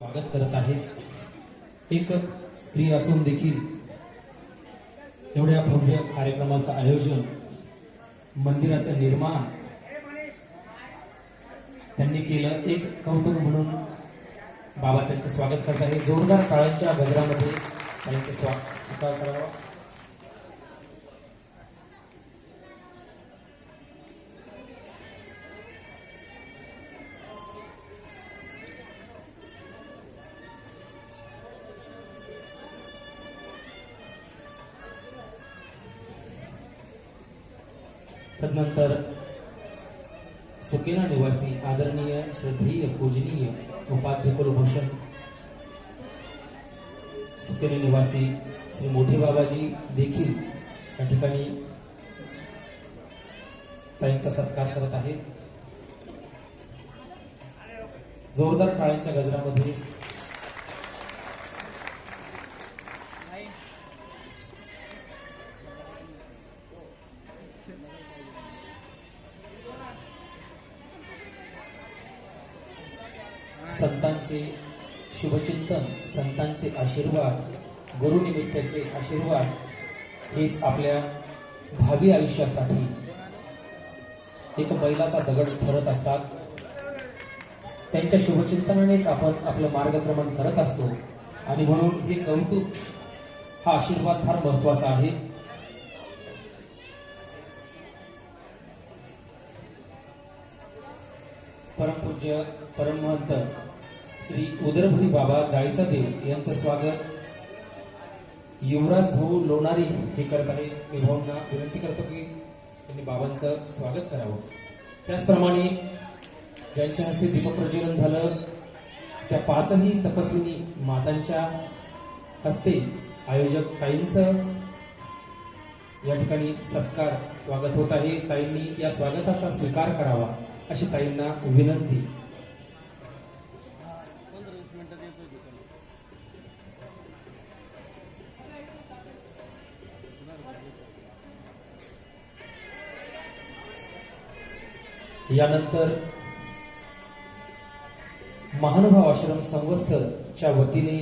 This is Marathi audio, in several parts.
स्वागत करत आहे एक स्त्री असून देखील एवढ्या भव्य कार्यक्रमाचं आयोजन मंदिराचं निर्माण त्यांनी केलं. एक कौतुक म्हणून बाबा त्यांचं स्वागत करत आहे जोरदार काळांच्या गजरामध्ये त्यांचं स्वागत करावं. तदनंतर सुकेना निवासी आदरणीय श्रद्धेय पूजनीय उपाध्य कुलभूषण सुकेना निवासी श्री मोठे बाबाजी देखील या ठिकाणी ताईंचा सत्कार करत आहेत. जोरदार टाळ्यांच्या गजरामध्ये संतांचे शुभचिंतन संतांचे आशीर्वाद गुरुनिमित्ताचे आशीर्वाद हेच आपल्या भावी आयुष्यासाठी एक बैलाचा दगड ठरत असतात. त्यांच्या शुभचिंतनानेच आपण आपलं मार्गक्रमण करत असतो. आणि म्हणून हे कौतुक हा आशीर्वाद फार महत्त्वाचा आहे. परमपूज्य परमहंत श्री उदरभरी बाबा जायसादेव यांचं स्वागत. युवराज भाऊ लोणारी हे करत आहे. मी भाऊंना विनंती करतो की त्यांनी बाबांचं स्वागत करावं. त्याचप्रमाणे ज्यांच्या हस्ते दीपप्रज्वलन झालं त्या पाचही तपस्विनी मातांच्या हस्ते आयोजक ताईंचं या ठिकाणी सत्कार स्वागत होत आहे. ताईंनी या स्वागताचा स्वीकार करावा अशी ताईंना विनंती. यानंतर महानुभाव आश्रम संवत्सरच्या वतीने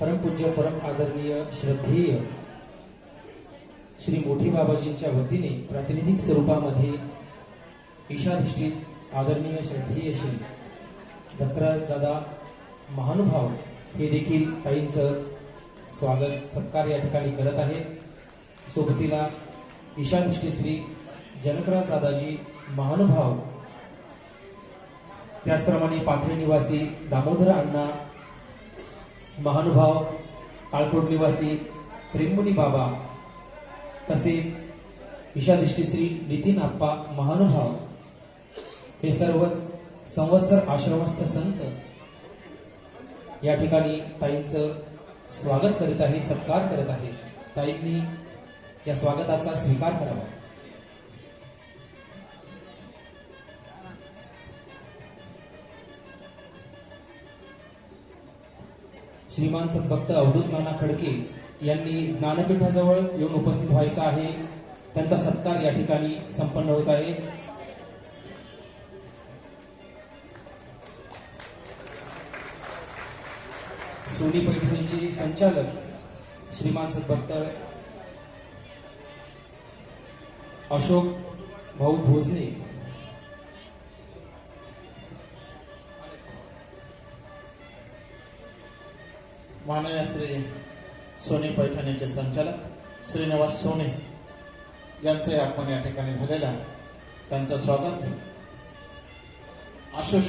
परमपूज्य परम आदरणीय श्रद्धेय श्री मोठी बाबाजींच्या वतीने प्रातिनिधिक स्वरूपामध्ये ईशाधिष्ठित आदरणीय श्रद्धेय श्री दत्तराज दादा महानुभाव हे देखील ताईंचं स्वागत सत्कार या ठिकाणी करत आहेत. सोबतीला ईशाधिष्ठी श्री जनकराज दादाजी महानुभाव त्याचप्रमाणे पाथरी निवासी दामोदर अण्णा महानुभाव काळकोट निवासी प्रेममुनी बाबा तसेच ईशाधिष्ठी श्री नितीन आप्पा महानुभाव हे सर्वच संवत्सर आश्रमस्थ संत. या ठिकाणी ताईंचं स्वागत करीत आहे सत्कार करत आहे. ताईंनी या स्वागताचा स्वीकार करावा. श्रीमान सद्भक्त अवधूत नाना खडके यांनी ज्ञानपीठाजवळ येऊन उपस्थित व्हायचं आहे. त्यांचा सत्कार या ठिकाणी संपन्न होत आहे. सोनी पैठणीचे संचालक श्रीमान सद्भक्त अशोक भाऊ भोजने माननीय श्री सोने पैठणीचे संचालक श्रीनिवास सोने यांचे आगमन या ठिकाणी झालेलं आहे. त्यांचं स्वागत. आशुष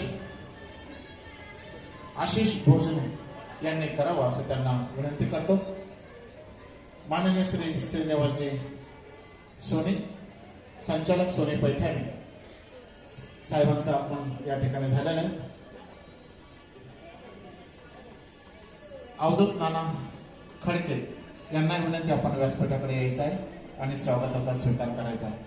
आशिष भोजने यांनी करावं असं त्यांना विनंती करतो. माननीय श्री श्रीनिवासजी सोने संचालक सोने पैठणी साहेबांचं आगमन या ठिकाणी झालेलं आहे. अवधूत नाना खडके यांना विनंती आपण व्यासपीठाकडे यायचं आहे आणि स्वागताचा स्वीकार करायचा आहे.